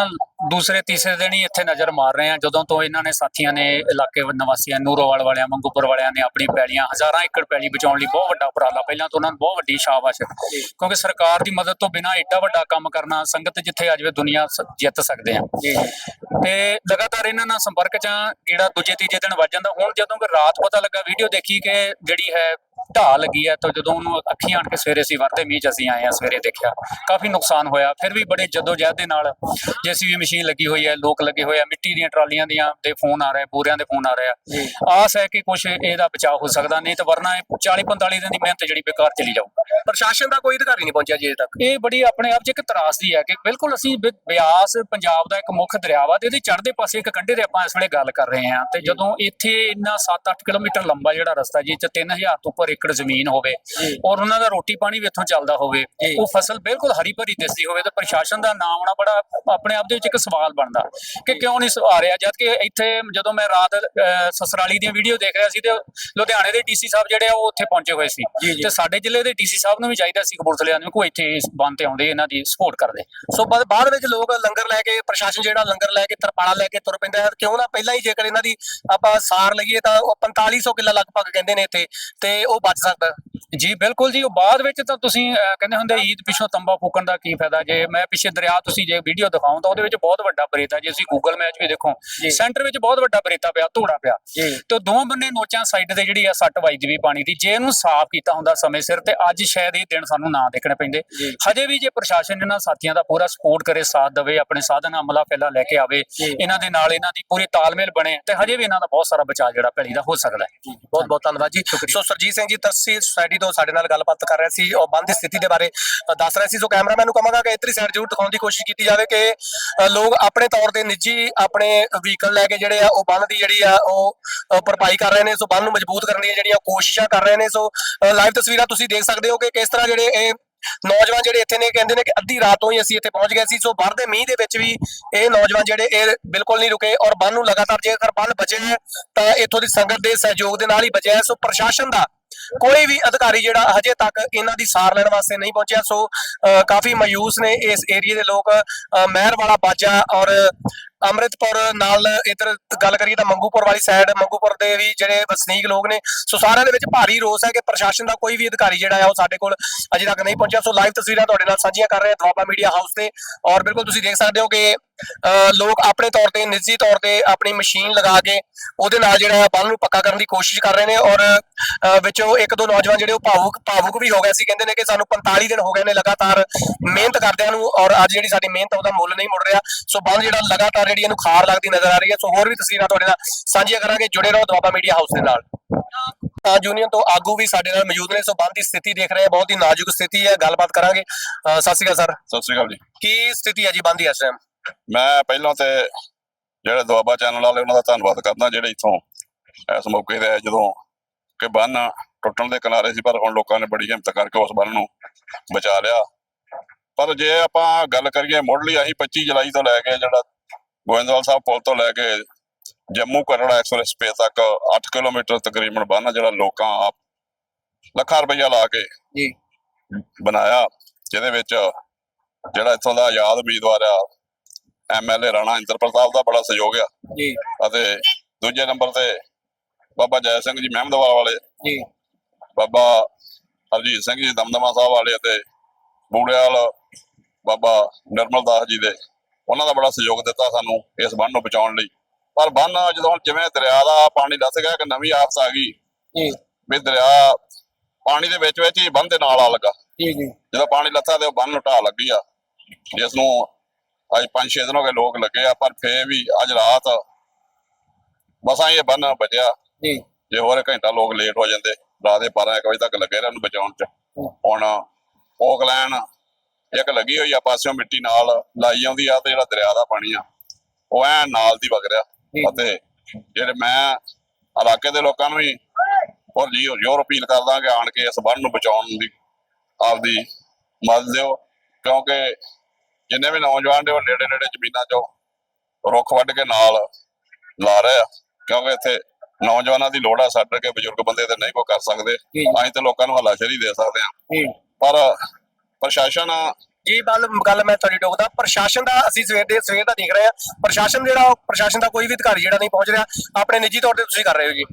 ਦੂਸਰੇ ਤੀਸਰੇ ਦਿਨ ਹੀ ਇੱਥੇ ਨਜ਼ਰ ਮਾਰ ਰਹੇ ਹਾਂ। ਜਦੋਂ ਤੋਂ ਇਹਨਾਂ ਨੇ ਸਾਥੀਆਂ ਨੇ ਇਲਾਕੇ ਨਿਵਾਸੀਆਂ ਨੂਰੋਵਾਲ ਵਾਲਿਆਂ ਮੰਗੂਪੁਰ ਵਾਲਿਆਂ ਨੇ ਆਪਣੀ ਪੈਲੀਆਂ ਹਜ਼ਾਰਾਂ ਏਕੜ ਪੈਲੀ ਬਚਾਉਣ ਲਈ ਬਹੁਤ ਵੱਡਾ ਉਪਰਾਲਾ। ਪਹਿਲਾਂ ਤੋਂ ਉਹਨਾਂ ਨੂੰ ਬਹੁਤ ਵੱਡੀ ਸ਼ਾਬਾਸ਼। ਕਿਉਂਕਿ ਸਰਕਾਰ ਦੀ ਮਦਦ ਤੋਂ ਬਿਨਾਂ ਐਡਾ ਵੱਡਾ ਕੰਮ ਕਰਨਾ ਸੰਗਤ ਜਿੱਥੇ ਆ ਜਾਵੇ ਦੁਨੀਆ ਜਿੱਤ ਸਕਦੇ ਆ। ਤੇ ਲਗਾਤਾਰ ਇਹਨਾਂ ਨਾਲ ਸੰਪਰਕ ਚ ਆ, ਜਿਹੜਾ ਦੂਜੇ ਤੀਜੇ ਦਿਨ ਵੱਜ ਜਾਂਦਾ ਹੁਣ ਜਦੋਂ ਕਿ ਰਾਤ ਪਤਾ ਲੱਗਾ ਵੀਡੀਓ ਦੇਖੀ ਕਿ ਜਿਹੜੀ ਹੈ ਢਾਹ ਲੱਗੀ ਹੈ ਤਾਂ ਜਦੋਂ ਉਹਨੂੰ ਅੱਖੀਆਂ ਆਣ ਕੇ ਸਵੇਰੇ ਸੀ ਵਰਦੇ ਮੀਂਹ ਚ ਅਸੀਂ ਆਏ ਆ ਸਵੇਰੇ ਦੇਖਿਆ ਕਾਫੀ ਨੁਕਸਾਨ ਹੋਇਆ। ਫਿਰ ਵੀ ਬੜੇ ਜੱਦੋ ਜਹਿਦ ਦੇ ਨਾਲ ਜੇਸੀਬੀ ਮਸ਼ੀਨ ਲੱਗੀ ਹੋਈ ਹੈ ਲੋਕ ਲੱਗੇ ਹੋਏ ਆ ਮਿੱਟੀ ਦੀਆਂ ਟਰਾਲੀਆਂ ਦੀਆਂ ਦੇ ਫੋਨ ਆ ਰਹੇ ਬੂਰਿਆਂ ਦੇ ਫੋਨ ਆ ਰਹੇ ਆ। ਆਸ ਹੈ ਕਿ ਕੁਝ ਇਹਦਾ ਬਚਾਅ ਹੋ ਸਕਦਾ ਨਹੀਂ ਤਾਂ ਵਰਨਾ ਇਹ 40 45 ਦਿਨ ਦੀ ਮਿਹਨਤ ਜਿਹੜੀ ਬੇਕਾਰ ਚਲੀ ਜਾਊ ਪ੍ਰਸ਼ਾਸਨ ਦਾ ਕੋਈ ਅਧਿਕਾਰੀ ਨਹੀਂ ਪਹੁੰਚਿਆ ਜੀ ਤੱਕ? ਇਹ ਬੜੀ ਆਪਣੇ ਆਪ 'ਚ ਇੱਕ ਤਰਾਸਦੀ ਹੈ ਕਿ ਬਿਲਕੁਲ ਅਸੀਂ ਬਿਆਸ ਪੰਜਾਬ ਦਾ ਇੱਕ ਮੁੱਖ ਦਰਿਆ ਵਾ ਤੇ ਇਹਦੇ ਚੜ੍ਹਦੇ ਪਾਸੇ ਇੱਕ ਕੰਢੇ ਤੇ ਆਪਾਂ ਇਸ ਵੇਲੇ ਗੱਲ ਕਰ ਰਹੇ ਹਾਂ ਤੇ ਜਦੋਂ ਇੱਥੇ ਇੰਨਾ 7-8 ਕਿਲੋਮੀਟਰ ਲੰਬਾ ਜਿਹੜਾ ਰਸਤਾ ਜੀ ਚ 3000 ਤੋਂ ਉੱਪਰ ਏਕੜ ਜ਼ਮੀਨ ਹੋਵੇ ਔਰ ਉਹਨਾਂ ਦਾ ਰੋਟੀ ਪਾਣੀ ਵੀ ਇੱਥੋਂ ਚੱਲਦਾ ਹੋਵੇ ਉਹ ਫਸਲ ਬਿਲਕੁਲ ਹਰੀ ਭਰੀ ਦਿਸਦੀ ਹੋਵੇ ਤੇ ਪ੍ਰਸ਼ਾਸਨ ਦਾ ਨਾਮ ਆਉਣਾ ਬੜਾ ਆਪਣੇ ਆਪ ਦੇ ਵਿੱਚ ਇੱਕ ਸਵਾਲ ਬਣਦਾ ਕਿ ਕਿਉਂ ਨਹੀਂ ਆ ਰਿਹਾ? ਜਦ ਕਿ ਇੱਥੇ ਜਦੋਂ ਮੈਂ ਰਾਤ ਸਸਰਾਲੀ ਦੀਆਂ ਵੀਡੀਓ ਦੇਖ ਰਿਹਾ ਸੀ ਤੇ ਲੁਧਿਆਣੇ ਦੇ ਡੀਸੀ ਸਾਹਿਬ ਜਿਹੜੇ ਆ ਉਹ ਉੱਥੇ ਪਹੁੰਚੇ ਹੋਏ ਸੀ। ਤੇ ਸਾਡੇ ਜ਼ਿਲ੍ਹੇ ਦੇ ਡੀਸੀ ਸਾਹਿਬ ਨੂੰ ਵੀ ਚਾਹੀਦਾ ਸੀ ਕਪੂਰਥਲੇ ਨੂੰ ਕੋਈ ਇੱਥੇ ਇਸ ਬੰਦ ਤੇ ਆਉਂਦੇ ਇਹਨਾਂ ਦੀ ਸਪੋਰਟ ਕਰਦੇ। ਸੋ ਬਾਅਦ ਬਾਅਦ ਵਿੱਚ ਲੋਕ ਲੰਗਰ ਲੈ ਕੇ ਪ੍ਰਸ਼ਾਸਨ ਜਿਹੜਾ ਲੰਗਰ ਲੈ ਕੇ ਤਰਪਾਲਾ ਲੈ ਕੇ ਤੁਰ ਪੈਂਦਾ ਹੈ। ਕਿਉਂ ਨਾ ਪਹਿਲਾਂ ਹੀ ਜੇਕਰ ਇਹਨਾਂ ਦੀ ਆਪਾਂ ਸਾਰ ਲਈਏ ਤਾਂ ਉਹ 4500 ਕਿੱਲਾ ਲਗਭਗ ਕਹਿੰਦੇ ਨੇ ਇੱਥੇ ਤੇ ਉਹ ਬਚ ਸਕਦਾ। ਜੀ ਬਿਲਕੁਲ ਜੀ ਉਹ ਬਾਅਦ ਵਿੱਚ ਤਾਂ ਤੁਸੀਂ ਕਹਿੰਦੇ ਹੁੰਦੇ ਈਦ ਪਿੱਛੋਂ ਤੰਬਾ ਫੂਕਣ ਦਾ ਕੀ ਫਾਇਦਾ? ਜੇ ਮੈਂ ਪਿੱਛੇ ਦਰਿਆ ਤੁਸੀਂ ਜੇ ਵੀਡੀਓ ਦਿਖਾਉਂ ਤਾਂ ਉਹਦੇ ਵਿੱਚ ਬਹੁਤ ਵੱਡਾ ਬਰੇਤਾ ਜੇ ਤੁਸੀਂ ਗੂਗਲ ਮੈਚ ਵੀ ਦੇਖੋ ਸੈਂਟਰ ਵਿੱਚ ਬਹੁਤ ਵੱਡਾ ਬਰੇਤਾ ਪਿਆ ਧੂੜਾ ਪਿਆ। ਤੇ ਦੋਵਾਂ ਬੰਨੇ ਨੋਚਾਂ ਸਾਈਡ ਤੇ ਜਿਹੜੀ ਆ ਸੱਟ ਵੱਜਦੀ ਵੀ ਪਾਣੀ ਦੀ ਜੇ ਇਹਨੂੰ ਸਾਫ਼ ਕੀਤਾ ਹੁੰਦਾ ਸਮੇਂ ਸਿਰ ਤੇ ਅੱਜ ਸ਼ਾਇਦ ਇਹ ਦਿਨ ਸਾਨੂੰ ਨਾ ਦੇਖਣੇ ਪੈਂਦੇ। ਹਜੇ ਵੀ ਜੇ ਪ੍ਰਸ਼ਾਸਨ ਇਹਨਾਂ ਸਾਥੀਆਂ ਦਾ ਪੂਰਾ ਸਪੋਰਟ ਕਰੇ ਸਾਥ ਦੇਵੇ ਆਪਣੇ ਸਾਧਨ ਅਮਲਾ ਪਹਿਲਾਂ ਲੈ ਕੇ ਆਵੇ ਇਹਨਾਂ ਦੇ ਨਾਲ ਇਹਨਾਂ ਦੀ ਪੂਰੀ ਤਾਲਮੇਲ ਬਣੇ ਤੇ ਹਜੇ ਵੀ ਇਹਨਾਂ ਦਾ ਬਹੁਤ ਸਾਰਾ ਬਚਾਅ ਜਿਹੜਾ ਭੈਲੀ ਦਾ ਹੋ ਸਕਦਾ ਹੈ। ਬਹੁਤ ਬਹੁਤ ਧੰਨਵਾਦ ਜੀ। ਸੋ ਸਰਜੀਤ ਸਿੰਘ ਜੀ ਤਰਸੀ ਸੁਸਾਇਟੀ ਤੋਂ ਸਾਡੇ ਨਾਲ ਗੱਲਬਾਤ ਕਰ ਰਿਹਾ ਸੀ ਉਹ ਬੰਦ ਦੀ ਸਥਿਤੀ ਦੇ ਬਾਰੇ ਦੱਸ ਰਹੇ ਸੀ। ਸੋ ਕੈਮਰਾਮੈਨ ਨੂੰ ਕਹਾਂਗਾ ਕਿ ਇਤਰੀ ਸਾਈਡ ਜ਼ਰੂਰ ਦਿਖਾਉਣ ਦੀ ਕੋਸ਼ਿਸ਼ ਕੀਤੀ ਜਾਵੇ ਕਿ ਲੋਕ ਆਪਣੇ ਤੌਰ ਤੇ ਨਿੱਜੀ ਆਪਣੇ ਵਹੀਕਲ ਲੈ ਕੇ ਜਿਹੜੇ ਆ, ਉਹ ਬੰਦ ਦੀ ਜਿਹੜੀ ਆ, ਉਹ ਭਰਪਾਈ ਕਰ ਰਹੇ ਨੇ। ਸੋ ਬੰਦ ਨੂੰ ਮਜ਼ਬੂਤ ਕਰਨ ਦੀਆਂ ਜਿਹੜੀਆਂ ਕੋਸ਼ਿਸ਼ਾਂ ਕਰ ਰਹੇ ਨੇ। ਸੋ ਲਾਈਵ ਤਸਵੀਰਾਂ ਤੁਸੀਂ ਦੇਖ ਸਕਦੇ ਹੋ ਕਿ ਕਿਸ ਤਰ੍ਹਾਂ ਜਿਹੜੇ ਇਹ ਨੌਜਵਾਨ ਜਿਹੜੇ ਇੱਥੇ ਨੇ, ਕਹਿੰਦੇ ਨੇ ਕਿ ਅੱਧੀ ਰਾਤ ਤੋਂ ਹੀ ਅਸੀਂ ਇੱਥੇ ਪਹੁੰਚ ਗਏ ਸੀ। ਸੋ ਬਾਹਰ ਦੇ ਮੀਂਹ ਦੇ ਵਿੱਚ ਵੀ ਇਹ ਨੌਜਵਾਨ ਜਿਹੜੇ, ਇਹ ਬਿਲਕੁਲ ਨਹੀਂ ਰੁਕੇ ਔਰ ਬੰਨ ਨੂੰ ਲਗਾਤਾਰ ਜੇਕਰ ਬੰਨ ਬਚੇ ਹੈ, ਤਾਂ ਇੱਥੋਂ ਦੀ ਸੰਗਤ ਦੇ ਸਹਿਯੋਗ ਦੇ ਨਾਲ ਹੀ ਬਚਿਆ ਸੋ ਪ੍ਰਸ਼ਾਸਨ ਦਾ ਕੋਈ ਵੀ ਅਧਿਕਾਰੀ ਜਿਹੜਾ ਹਜੇ ਤੱਕ ਇਹਨਾਂ ਦੀ ਸਾਰ ਲੈਣ ਵਾਸਤੇ ਨਹੀਂ ਪਹੁੰਚਿਆ ਸੋ ਅ, ਕਾਫੀ ਮਾਯੂਸ ਨੇ ਇਸ ਏਰੀਏ ਦੇ ਲੋਕ ਅ, ਮਹਿਰ ਵਾਲਾ ਬਾਜਾ ਔਰ ਅੰਮ੍ਰਿਤਪੁਰ ਨਾਲ ਇਧਰ ਗੱਲ ਕਰੀਏ ਤਾਂ ਮੰਗੂਪੁਰ ਵਾਲੀ ਸਾਈਡ ਮੰਗੂਪੁਰ ਦੇ ਵੀ ਜਿਹੜੇ ਵਸਨੀਕ ਲੋਕ ਨੇ ਸੋ ਸਾਰਿਆਂ ਦੇ ਵਿੱਚ ਭਾਰੀ ਰੋਸ ਹੈ ਕਿ ਪ੍ਰਸ਼ਾਸਨ ਦਾ ਕੋਈ ਵੀ ਅਧਿਕਾਰੀ ਜਿਹੜਾ ਆ ਉਹ ਸਾਡੇ ਕੋਲ ਅਜੇ ਤੱਕ ਨਹੀਂ ਪਹੁੰਚਿਆ। ਸੋ ਲਾਈਵ ਤਸਵੀਰਾਂ ਤੁਹਾਡੇ ਨਾਲ ਸਾਂਝੀਆਂ ਕਰ ਰਹੇ ਹਾਂ ਦੁਆਬਾ ਮੀਡੀਆ ਹਾਊਸ ਤੇ ਔਰ ਬਿਲਕੁਲ ਤੁਸੀਂ ਦੇਖ ਸਕਦੇ ਹੋ ਕਿ ਲੋਕ ਆਪਣੇ ਤੌਰ ਤੇ ਨਿੱਜੀ ਤੌਰ ਤੇ ਆਪਣੀ ਮਸ਼ੀਨ ਲਗਾ ਕੇ ਉਹਦੇ ਨਾਲ ਜਿਹੜਾ ਹੈ ਬੰਨ ਨੂੰ ਪੱਕਾ ਕਰਨ ਦੀ ਕੋਸ਼ਿਸ਼ ਕਰ ਰਹੇ ਨੇ ਔਰ ਵਿੱਚੋਂ ਇੱਕ ਦੋ ਨੌਜਵਾਨ ਜਿਹੜੇ ਉਹ ਭਾਵੁਕ ਭਾਵੁਕ ਵੀ ਹੋ ਗਏ ਸੀ। ਕਹਿੰਦੇ ਨੇ ਕਿ ਸਾਨੂੰ 45 ਦਿਨ ਹੋ ਗਏ ਨੇ ਲਗਾਤਾਰ ਮਿਹਨਤ ਕਰਦਿਆਂ ਨੂੰ ਔਰ ਅੱਜ ਜਿਹੜੀ ਸਾਡੀ ਮਿਹਨਤ ਉਹਦਾ ਮੁੱਲ ਨਹੀਂ ਮੁੜ ਰਿਹਾ। ਸੋ ਬੰਨ ਜਿਹੜਾ ਲਗਾਤਾਰ ਜਿਹੜੀ ਇਹਨੂੰ ਖਾਰ ਲੱਗਦੀ ਨਜ਼ਰ ਆ ਰਹੀ ਹੈ। ਸੋ ਹੋਰ ਵੀ ਤਸਵੀਰਾਂ ਤੁਹਾਡੇ ਨਾਲ ਸਾਂਝੀਆਂ ਕਰਾਂਗੇ। ਜੁੜੇ ਰਹੋ ਦੁਆਬਾ ਮੀਡੀਆ ਹਾਊਸ ਦੇ ਨਾਲ। ਤਾਂ ਯੂਨੀਅਨ ਤੋਂ ਆਗੂ ਵੀ ਸਾਡੇ ਨਾਲ ਮੌਜੂਦ ਨੇ। ਸੋ ਬੰਦ ਦੀ ਸਥਿਤੀ ਦੇਖ ਰਹੇ ਆ ਬਹੁਤ ਹੀ ਨਾਜ਼ੁਕ ਸਥਿਤੀ ਹੈ। ਗੱਲਬਾਤ ਕਰਾਂਗੇ। ਸਤਿ ਸ਼੍ਰੀ ਅਕਾਲ ਸਰ। ਸਤਿ ਸ਼੍ਰੀ ਅਕਾਲ ਜੀ। ਕੀ ਸਥਿਤੀ ਹੈ ਜੀ ਬੰਦ ਦੀ ਇਸ ਟਾਈਮ ਮੈਂ ਪਹਿਲਾਂ ਤੇ ਜਿਹੜੇ ਦੁਆਬਾ ਚੈਨਲ ਵਾਲੇ ਉਹਨਾਂ ਦਾ ਧੰਨਵਾਦ ਕਰਦਾ ਜਿਹੜੇ ਇੱਥੋਂ ਇਸ ਮੌਕੇ ਤੇ ਜਦੋਂ ਕਿ ਬੰਨ ਟੁੱਟਣ ਦੇ ਕਿਨਾਰੇ ਸੀ ਪਰ ਹੁਣ ਲੋਕਾਂ ਨੇ ਬੜੀ ਹਿੰਮਤ ਕਰਕੇ ਉਸ ਬੰਨ ਨੂੰ ਬਚਾ ਲਿਆ। ਪਰ ਜੇ ਆਪਾਂ ਗੱਲ ਕਰੀਏ ਮੁੱਢਲੀ ਅਸੀਂ 25 ਜੁਲਾਈ ਤੋਂ ਲੈ ਕੇ ਜਿਹੜਾ ਗੋਇੰਦਵਾਲ ਸਾਹਿਬ ਪੁਲ ਤੋਂ ਲੈ ਕੇ ਜੰਮੂ ਕਟੜਾ ਐਕਸਪ੍ਰੈਸ ਵੇ ਤੱਕ 8 ਕਿਲੋਮੀਟਰ ਤਕਰੀਬਨ ਬੰਨ ਜਿਹੜਾ ਲੋਕਾਂ ਆਪ ਲੱਖਾਂ ਰੁਪਈਆ ਲਾ ਕੇ ਜੀ। ਬਣਾਇਆ ਜਿਹਦੇ ਵਿੱਚ ਜਿਹੜਾ ਇੱਥੋਂ ਦਾ ਆਜ਼ਾਦ ਉਮੀਦਵਾਰ ਆ ਐਮਐਲਏ ਰਾਣਾ ਇੰਦਰ ਪ੍ਰਤਾਪ ਦਾ ਬੜਾ ਸਹਿਯੋਗ ਆ। ਜੀ। ਅਤੇ ਦੂਜੇ ਨੰਬਰ ਤੇ ਬਾਬਾ ਜੈ ਸਿੰਘ ਜੀ ਮਹਿਮਦਵਾਲ ਵਾਲੇ। ਜੀ। ਬਾਬਾ ਹਰਜੀਤ ਸਿੰਘ ਜੀ ਦਮਦਮਾ ਸਾਹਿਬ ਵਾਲੇ ਅਤੇ ਬੂੜਿਆਲ ਬਾਬਾ ਨਿਰਮਲ ਦਾਸ ਜੀ ਦੇ। ਉਹਨਾਂ ਦਾ ਬੜਾ ਸਹਿਯੋਗ ਦਿੱਤਾ ਸਾਨੂੰ ਇਸ ਬੰਨ ਨੂੰ ਬਚਾਉਣ ਲਈ। ਪਰ ਬੰਨ ਜਦੋਂ ਜਿਵੇਂ ਦਰਿਆ ਦਾ ਪਾਣੀ ਲੱਥ ਗਿਆ ਇੱਕ ਨਵੀਂ ਆਫਤ ਆ ਗਈ ਜੀ। ਵੀ ਦਰਿਆ ਪਾਣੀ ਦੇ ਵਿੱਚ ਵਿੱਚ ਹੀ ਬੰਨ ਦੇ ਨਾਲ ਆ ਲੱਗਾ। ਜੀ ਜੀ। ਜਦੋਂ ਪਾਣੀ ਲੱਥਾ ਤੇ ਉਹ ਬੰਨ ਨੂੰ ਢਾਹ ਲੱਗੀ ਆ। ਜਿਸ ਨੂੰ ਅੱਜ 5-6 ਦਿਨ ਹੋ ਗਏ ਲੋਕ ਲੱਗੇ ਆ ਪਰ ਫੇਰ ਵੀ ਅੱਜ ਰਾਤ ਹੀ ਇਹ ਬੰਨ ਬਚਿਆ ਜੀ। ਜੇ ਹੋਰ ਘੰਟਾ ਲੋਕ ਲੇਟ ਹੋ ਜਾਂਦੇ ਰਾਤ ਦੇ 12 1 ਵਜੇ ਤੱਕ ਲੱਗੇ ਰਹੇ ਉਹਨੂੰ ਬਚਾਉਣ ਚ। ਹੁਣ ਓਕਲੈਨ ਇੱਕ ਲੱਗੀ ਹੋਈ ਆ ਪਾਸਿਓਂ ਮਿੱਟੀ ਨਾਲ ਲਾਈ ਆਉਂਦੀ ਆ ਤੇ ਜਿਹੜਾ ਦਰਿਆ ਦਾ ਪਾਣੀ ਆ ਉਹ ਐ ਨਾਲ ਦੀ ਵਗ ਰਿਹਾ। ਅਤੇ ਜਿਹੜੇ ਮੈਂ ਇਲਾਕੇ ਦੇ ਲੋਕਾਂ ਨੂੰ ਵੀ ਹੋਰ ਜੀ ਹੋਰ ਅਪੀਲ ਕਰਦਾ ਕਿ ਆਣ ਕੇ ਇਸ ਬੰਨ ਨੂੰ ਬਚਾਉਣ ਦੀ ਆਪਦੀ ਮਦਦ ਦਿਓ ਕਿਉਂਕਿ ਜਿੰਨੇ ਵੀ ਨੌਜਵਾਨ ਨੇ ਉਹ ਨੇੜੇ ਨੇੜੇ ਜ਼ਮੀਨਾਂ 'ਚੋਂ ਰੁੱਖ ਵੱਢ ਕੇ ਨਾਲ ਲਾ ਰਹੇ ਆ ਕਿਉਂਕਿ ਇੱਥੇ ਨੌਜਵਾਨਾਂ ਦੀ ਲੋੜ ਆ ਸਾਡੇ ਕੇ ਬਜ਼ੁਰਗ ਬੰਦੇ ਤੇ ਨਹੀਂ ਕੋਈ ਕਰ ਸਕਦੇ। ਅਸੀਂ ਤੇ ਲੋਕਾਂ ਨੂੰ ਹੱਲਾਸ਼ੇਰੀ ਦੇ ਸਕਦੇ ਆ। ਪਰ ਪ੍ਰਸ਼ਾਸਨ ਜੀ ਗੱਲ ਗੱਲ ਮੈਂ ਤੁਹਾਡੀ ਟੋਕਦਾ ਪ੍ਰਸ਼ਾਸਨ ਦਾ ਅਸੀਂ ਸਵੇਰ ਦੇ ਸਵੇਰ ਦਾ ਦੇਖ ਰਹੇ ਆ। ਪ੍ਰਸ਼ਾਸਨ ਜਿਹੜਾ ਉਹ ਪ੍ਰਸ਼ਾਸਨ ਦਾ ਕੋਈ ਵੀ ਅਧਿਕਾਰੀ ਜਿਹੜਾ ਨਹੀਂ ਪਹੁੰਚ ਰਿਹਾ ਆਪਣੇ ਨਿੱਜੀ ਤੌਰ ਤੇ ਤੁਸੀਂ ਕਰ ਰਹੇ ਹੋ ਜੀ।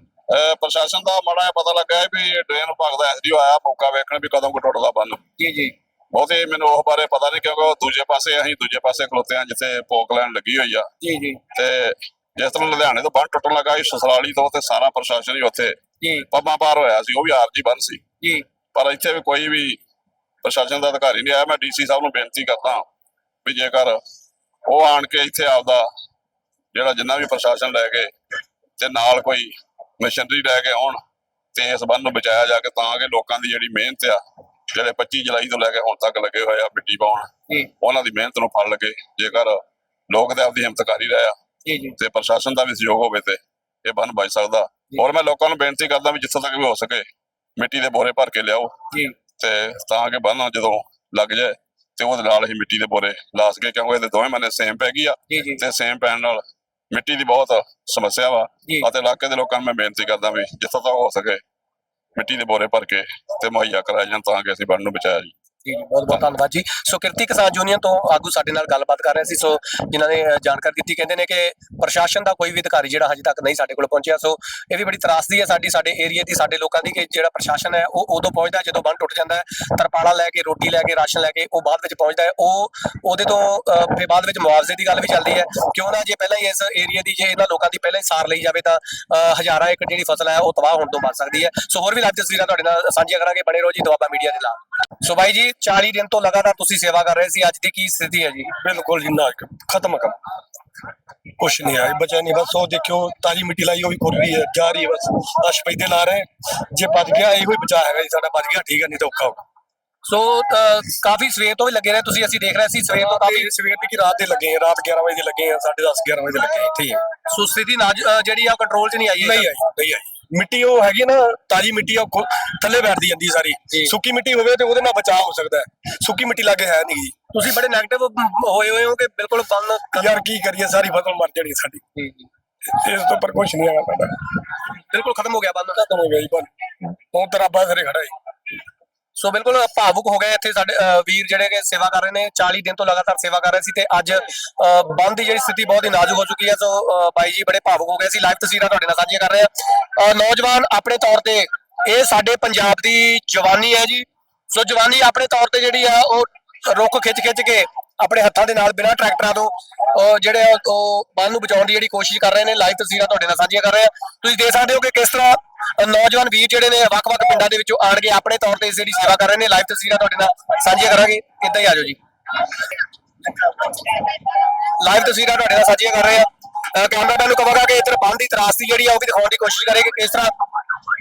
ਪ੍ਰਸ਼ਾਸਨ ਦਾ ਮਾੜਾ ਪਤਾ ਲੱਗਾ ਵੀ ਡਰੇਨ ਵਿਭਾਗ ਦਾ ਐਸਡੀਓ ਆਇਆ ਮੌਕਾ ਵੇਖਣ ਵੀ ਕਦੋਂ ਕੋ ਟੁੱਟਦਾ ਬੰਨ। ਜੀ ਜੀ। ਬਹੁਤੇ ਮੈਨੂੰ ਉਹ ਬਾਰੇ ਪਤਾ ਨਹੀਂ ਕਿਉਂਕਿ ਉਹ ਦੂਜੇ ਪਾਸੇ ਅਸੀਂ ਦੂਜੇ ਪਾਸੇ ਖਲੋਤੇ ਆ ਜਿੱਥੇ ਪੋਕਲੈਂਡ ਲੱਗੀ ਹੋਈ ਆ। ਜੀ ਜੀ। ਤੇ ਜਿਸ ਤਰ੍ਹਾਂ ਲੁਧਿਆਣੇ ਤੋਂ ਬੰਨ ਟੁੱਟਣ ਲੱਗਾ ਸੀ ਸਸਰਾਲੀ ਤੋਂ ਤੇ ਸਾਰਾ ਪ੍ਰਸ਼ਾਸਨ ਹੀ ਉੱਥੇ ਜੀ। ਪੰਮਾ ਪਾਰ ਹੋਇਆ ਸੀ ਉਹ ਵੀ ਆਰਜੀ ਬੰਨ ਸੀ। ਜੀ। ਪਰ ਇੱਥੇ ਵੀ ਕੋਈ ਵੀ ਪ੍ਰਸ਼ਾਸਨ ਦਾ ਅਧਿਕਾਰੀ ਨਹੀਂ ਆਇਆ। ਮੈਂ ਡੀਸੀ ਸਾਹਿਬ ਨੂੰ ਬੇਨਤੀ ਕਰਦਾ ਵੀ ਜੇਕਰ ਉਹ ਆਣ ਕੇ ਇੱਥੇ ਆਪਦਾ ਜਿਹੜਾ ਜਿੰਨਾ ਵੀ ਪ੍ਰਸ਼ਾਸਨ ਲੈ ਕੇ ਤੇ ਨਾਲ ਕੋਈ ਮਸ਼ੀਨਰੀ ਲੈ ਕੇ ਆਉਣ ਤੇ ਇਸ ਬੰਨ ਨੂੰ ਬਚਾਇਆ ਜਾ ਕੇ ਤਾਂ ਕਿ ਲੋਕਾਂ ਦੀ ਜਿਹੜੀ ਮਿਹਨਤ ਆ ਜਿਹੜੇ 25 ਜੁਲਾਈ ਤੋਂ ਲੈ ਕੇ ਹੁਣ ਤੱਕ ਲੱਗੇ ਹੋਏ ਆ ਮਿੱਟੀ ਪਾਉਣ ਜੀ। ਉਹਨਾਂ ਦੀ ਮਿਹਨਤ ਨੂੰ ਫਲ ਲੱਗੇ। ਜੇਕਰ ਲੋਕ ਤੇ ਆਪਦੀ ਹਿੰਮਤ ਕਰ ਰਹੇ ਆ ਜੀ ਜੀ। ਤੇ ਪ੍ਰਸ਼ਾਸਨ ਦਾ ਵੀ ਸਹਿਯੋਗ ਹੋਵੇ ਤੇ ਇਹ ਬੰਨ ਬਚ ਸਕਦਾ। ਔਰ ਮੈਂ ਲੋਕਾਂ ਨੂੰ ਬੇਨਤੀ ਕਰਦਾ ਵੀ ਜਿੱਥੋਂ ਤੱਕ ਵੀ ਹੋ ਸਕੇ ਮਿੱਟੀ ਦੇ ਬੋਰੇ ਭਰ ਕੇ ਲਿਆਓ। ਜੀ। ਤੇ ਤਾਂ ਕਿ ਬੰਨ ਜਦੋਂ ਲੱਗ ਜਾਏ ਤੇ ਉਹਦੇ ਨਾਲ ਹੀ ਮਿੱਟੀ ਦੇ ਬੋਰੇ ਲਾ ਸਕੇ ਕਿਉਂਕਿ ਇਹਦੇ ਦੋਵੇਂ ਮਨੇ ਸੇਮ ਪੈ ਗਈ ਆ ਤੇ ਸੇਮ ਪੈਣ ਨਾਲ ਮਿੱਟੀ ਦੀ ਬਹੁਤ ਸਮੱਸਿਆ ਵਾ। ਅਤੇ ਇਲਾਕੇ ਦੇ ਲੋਕਾਂ ਨੂੰ ਮੈਂ ਬੇਨਤੀ ਕਰਦਾ ਵੀ ਜਿੱਥੋਂ ਤੱਕ ਹੋ ਸਕੇ ਮਿੱਟੀ ਦੇ ਬੋਰੇ ਭਰ ਕੇ ਤੇ ਮੁਹੱਈਆ ਕਰਾਇਆ ਜਾਣ ਤਾਂ ਕਿ ਅਸੀਂ ਬੰਨ ਨੂੰ ਬਚਾਇਆ ਜੀ ਜੀ ਬਹੁਤ ਬਹੁਤ ਧੰਨਵਾਦ ਜੀ। ਸੋ ਕਿਰਤੀ ਕਿਸਾਨ ਯੂਨੀਅਨ ਤੋਂ ਆਗੂ ਸਾਡੇ ਨਾਲ ਗੱਲਬਾਤ ਕਰ ਰਹੇ ਸੀ। ਸੋ ਜਿਨ੍ਹਾਂ ਨੇ ਜਾਣਕਾਰੀ ਦਿੱਤੀ ਕਹਿੰਦੇ ਨੇ ਕਿ ਪ੍ਰਸ਼ਾਸਨ ਦਾ ਕੋਈ ਵੀ ਅਧਿਕਾਰੀ ਜਿਹੜਾ ਹਜੇ ਤੱਕ ਨਹੀਂ ਸਾਡੇ ਕੋਲ ਪਹੁੰਚਿਆ। ਸੋ ਇਹ ਵੀ ਬੜੀ ਤਰਾਸਦੀ ਹੈ ਸਾਡੀ ਸਾਡੇ ਏਰੀਆ ਦੀ ਸਾਡੇ ਲੋਕਾਂ ਦੀ ਕਿ ਜਿਹੜਾ ਪ੍ਰਸ਼ਾਸਨ ਹੈ ਉਹ ਉਦੋਂ ਪਹੁੰਚਦਾ ਜਦੋਂ ਬੰਨ ਟੁੱਟ ਜਾਂਦਾ ਹੈ। ਤਰਪਾਲਾਂ ਲੈ ਕੇ ਰੋਟੀ ਲੈ ਕੇ ਰਾਸ਼ਨ ਲੈ ਕੇ ਉਹ ਬਾਅਦ ਵਿੱਚ ਪਹੁੰਚਦਾ ਹੈ। ਉਹ ਉਹਦੇ ਤੋਂ ਫਿਰ ਬਾਅਦ ਵਿੱਚ ਮੁਆਵਜ਼ੇ ਦੀ ਗੱਲ ਵੀ ਚੱਲਦੀ ਹੈ। ਕਿਉਂ ਨਾ ਜੇ ਪਹਿਲਾਂ ਹੀ ਇਸ ਏਰੀਆ ਦੀ ਜੇ ਇਹਨਾਂ ਲੋਕਾਂ ਦੀ ਪਹਿਲਾਂ ਹੀ ਸਾਰ ਲਈ ਜਾਵੇ ਤਾਂ ਅ, ਹਜ਼ਾਰਾਂ ਏਕੜ ਜਿਹੜੀ ਫਸਲ ਹੈ ਉਹ ਤਬਾਹ ਹੋਣ ਤੋਂ ਬਚ ਸਕਦੀ ਹੈ। ਸੋ ਹੋਰ ਵੀ ਲਾਈਵ ਤਸਵੀਰਾਂ ਤੁਹਾਡੇ ਨਾਲ ਸਾਂਝੀਆਂ ਕਰਾਂਗੇ। ਬਣੇ ਰਹੋ ਜੀ ਦੁਆਬਾ ਮੀਡੀਆ ਦੇ ਨਾਲ। ਸੋ ਬਾਈ ਜੀ 40 ਦਿਨ ਤੋਂ ਲਗਾਤਾਰ ਤੁਸੀਂ ਸੇਵਾ ਕਰ ਰਹੇ ਸੀ ਅੱਜ ਦੀ ਕੀ ਸਥਿਤੀ ਹੈ ਜੀ? ਬਿਲਕੁਲ ਜੀ ਨਾ ਖਤਮ ਕੁਛ ਨਹੀਂ ਆਇਆ ਬਚਿਆ ਨਹੀਂ ਬਸ ਉਹ ਦੇਖਿਓ ਤਾਜੀ ਮਿੱਟੀ ਲਾਈ ਉਹ ਵੀ ਖੁਰ ਰਹੀ ਹੈ ਜਾ ਰਹੀ ਹੈ ਬਸ। ਅਸ਼ਪੈਦੇ ਲਾ ਰਹੇ ਜੇ ਬਚ ਗਿਆ ਇਹੋ ਹੀ ਬਚਾ ਹੈਗਾ ਜੀ ਸਾਡਾ ਬਚ ਗਿਆ ਠੀਕ ਹੈ ਨਹੀਂ ਤਾਂ ਔਖਾ ਹੋਗਾ ਸੋ ਕਾਫੀ ਸਵੇਰ ਤੋਂ ਵੀ ਲੱਗੇ ਰਹੇ ਤੁਸੀਂ ਅਸੀਂ ਦੇਖ ਰਹੇ ਸੀ ਸਵੇਰ ਤੋਂ ਕਾਫੀ ਸਵੇਰ ਦੀ ਰਾਤ ਦੇ ਲੱਗੇ ਰਾਤ 11 ਵਜੇ ਦੇ ਲੱਗੇ ਆ 10:30 11 ਵਜੇ ਦੇ ਲੱਗੇ ਇੱਥੇ ਹੀ। ਸੋ ਸਥਿਤੀ ਜਿਹੜੀ ਆ ਕੰਟਰੋਲ 'ਚ ਨਹੀਂ ਆਈ ਹੈ ਨਹੀਂ ਆਈ ਨਹੀਂ ਆਈ। ਮਿੱਟੀ ਉਹ ਹੈਗੀ ਨਾ ਤਾਜੀ ਮਿੱਟੀ ਆ ਉਹ ਖੁ- ਥੱਲੇ ਬੈਠਦੀ ਜਾਂਦੀ ਸਾਰੀ। ਸੁੱਕੀ ਮਿੱਟੀ ਹੋਵੇ ਤੇ ਉਹਦੇ ਨਾਲ ਬਚਾਅ ਹੋ ਸਕਦਾ ਹੈ। ਸੁੱਕੀ ਮਿੱਟੀ ਲਾਗੇ ਹੈ ਨਹੀਂ ਜੀ ਤੁਸੀਂ ਬੜੇ 네ਗੇਟਿਵ ਹੋਏ ਹੋਏ ਹੋ ਕਿ ਬਿਲਕੁਲ ਬੰਨ ਯਾਰ ਕੀ ਕਰੀਏ ਸਾਰੀ ਫਸਲ ਮਰ ਜਾਣੀ ਸਾਡੀ। ਜੀ ਜੀ। ਇਸ ਤੋਂ ਪਰ ਕੁਛ ਨਹੀਂ ਸਾਡਾ। ਬਿਲਕੁਲ ਖਤਮ ਹੋ ਗਿਆ ਬੰਨ ਖਤਮ ਹੋ ਗਿਆ ਜੀ ਪਰ ਹੁਣ ਤੇਰਾ ਬਾਸਰੇ ਖੜਾ ਹੈ ਸੋ ਬਿਲਕੁਲ ਭਾਵੁਕ ਹੋ ਗਏ ਇੱਥੇ ਸਾਡੇ ਅ, ਵੀਰ ਜਿਹੜੇ ਕਿ ਸੇਵਾ ਕਰ ਰਹੇ ਨੇ 40 ਦਿਨ ਤੋਂ ਲਗਾਤਾਰ ਸੇਵਾ ਕਰ ਰਹੇ ਸੀ ਤੇ ਅੱਜ ਅ, ਬੰਦ ਦੀ ਜਿਹੜੀ ਸਥਿਤੀ ਬਹੁਤ ਹੀ ਨਾਜ਼ੁਕ ਹੋ ਚੁੱਕੀ ਹੈ। ਸੋ ਬਾਈ ਜੀ ਬੜੇ ਭਾਵੁਕ ਹੋ ਗਏ ਸੀ। ਲਾਈਵ ਤਸਵੀਰਾਂ ਤੁਹਾਡੇ ਨਾਲ ਸਾਂਝੀਆਂ ਕਰ ਰਹੇ ਆ ਨੌਜਵਾਨ ਆਪਣੇ ਤੌਰ ਤੇ ਇਹ ਸਾਡੇ ਪੰਜਾਬ ਦੀ ਜਵਾਨੀ ਹੈ ਜੀ। ਸੋ ਜਵਾਨੀ ਆਪਣੇ ਤੌਰ ਤੇ ਜਿਹੜੀ ਆ ਉਹ ਰੁੱਖ ਖਿੱਚ ਖਿੱਚ ਕੇ ਆਪਣੇ ਹੱਥਾਂ ਦੇ ਨਾਲ ਬਿਨਾਂ ਟਰੈਕਟਰਾਂ ਤੋਂ ਜਿਹੜੇ ਆ ਉਹ ਬੰਨ ਨੂੰ ਬਚਾਉਣ ਦੀ ਜਿਹੜੀ ਕੋਸ਼ਿਸ਼ ਕਰ ਰਹੇ ਨੇ। ਲਾਈਵ ਤਸਵੀਰਾਂ ਤੁਹਾਡੇ ਨਾਲ ਸਾਂਝੀਆਂ ਕਰ ਰਹੇ ਆ ਤੁਸੀਂ ਦੇਖ ਸਕਦੇ ਹੋ ਕਿ ਕਿਸ ਤਰ੍ਹਾਂ ਨੌਜਵਾਨ ਵੀਰ ਜਿਹੜੇ ਨੇ ਵੱਖ-ਵੱਖ ਪਿੰਡਾਂ ਦੇ ਵਿੱਚੋਂ ਆਣ ਕੇ ਆਪਣੇ ਤੌਰ ਤੇ ਇਸ ਜਿਹੜੀ ਸੇਵਾ ਕਰ ਰਹੇ ਨੇ ਲਾਈਵ ਤਸਵੀਰਾਂ ਤੁਹਾਡੇ ਨਾਲ ਸਾਂਝੀਆਂ ਕਰਾਂਗੇ। ਇੱਦਾਂ ਹੀ ਆਜੋ ਜੀ। ਲਾਈਵ ਤਸਵੀਰਾਂ ਤੁਹਾਡੇ ਨਾਲ ਸਾਂਝੀਆਂ ਕਰ ਰਹੇ ਆ ਕੈਮਰਾਮੈਨ ਨੂੰ ਕਹਾਂਗਾ ਕਿ ਇੱਧਰ ਬੰਨ ਦੀ ਤਰਾਸਦੀ ਜਿਹੜੀ ਆ ਉਹ ਵੀ ਦਿਖਾਉਣ ਦੀ ਕੋਸ਼ਿਸ਼ ਕਰੇ ਕਿ ਕਿਸ ਤਰ੍ਹਾਂ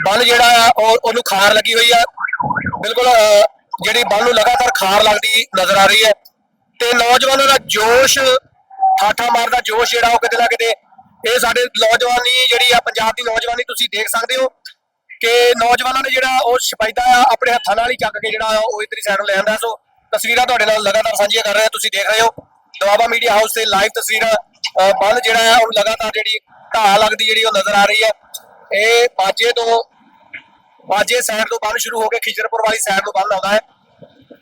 ਬੰਨ ਜਿਹੜਾ ਆ ਉਹ ਉਹਨੂੰ ਖਾਰ ਲੱਗੀ ਹੋਈ ਆ। ਬਿਲਕੁਲ ਅਹ, ਜਿਹੜੀ ਬੰਨ ਨੂੰ ਲਗਾਤਾਰ ਖਾਰ ਲੱਗਦੀ ਨਜ਼ਰ ਆ ਰਹੀ ਹੈ। ਤੇ ਨੌਜਵਾਨਾਂ ਦਾ ਜੋਸ਼ ਠਾਠਾ ਮਾਰਦਾ ਜੋਸ਼ ਜਿਹੜਾ ਉਹ ਕਿਤੇ ਨਾ ਕਿਤੇ ਇਹ ਸਾਡੇ ਨੌਜਵਾਨੀ ਜਿਹੜੀ ਆ ਪੰਜਾਬ ਦੀ ਨੌਜਵਾਨੀ ਤੁਸੀਂ ਦੇਖ ਸਕਦੇ ਹੋ। ਕਿ ਨੌਜਵਾਨਾਂ ਨੇ ਜਿਹੜਾ ਉਹ ਸ਼ਪੈਦਾ ਆ ਆਪਣੇ ਹੱਥਾਂ ਨਾਲ ਹੀ ਚੱਕ ਕੇ ਜਿਹੜਾ ਉਹ ਇਧਰੀ ਸਾਈਡ ਨੂੰ ਲੈ ਆਂਦਾ। ਸੋ ਤਸਵੀਰਾਂ ਤੁਹਾਡੇ ਨਾਲ ਲਗਾਤਾਰ ਸਾਂਝੀਆਂ ਕਰ ਰਹੇ ਹਾਂ ਤੁਸੀਂ ਦੇਖ ਰਹੇ ਹੋ। ਦਵਾਬਾ ਮੀਡੀਆ ਹਾਊਸ ਤੇ ਲਾਈਵ ਤਸਵੀਰਾਂ ਬੰਦ ਜਿਹੜਾ ਆ ਉਹ ਲਗਾਤਾਰ ਜਿਹੜੀ ਢਾਹ ਲੱਗਦੀ ਜਿਹੜੀ ਉਹ ਨਜ਼ਰ ਆ ਰਹੀ ਹੈ। ਇਹ ਬਾਜੇ ਤੋਂ ਬਾਜੇ ਸਾਈਡ ਤੋਂ ਬੰਦ ਸ਼ੁਰੂ ਹੋ ਕੇ ਖਿਜਰਪੁਰ ਵਾਲੀ ਸਾਈਡ ਨੂੰ ਬੰਦ ਆਉਂਦਾ ਹੈ।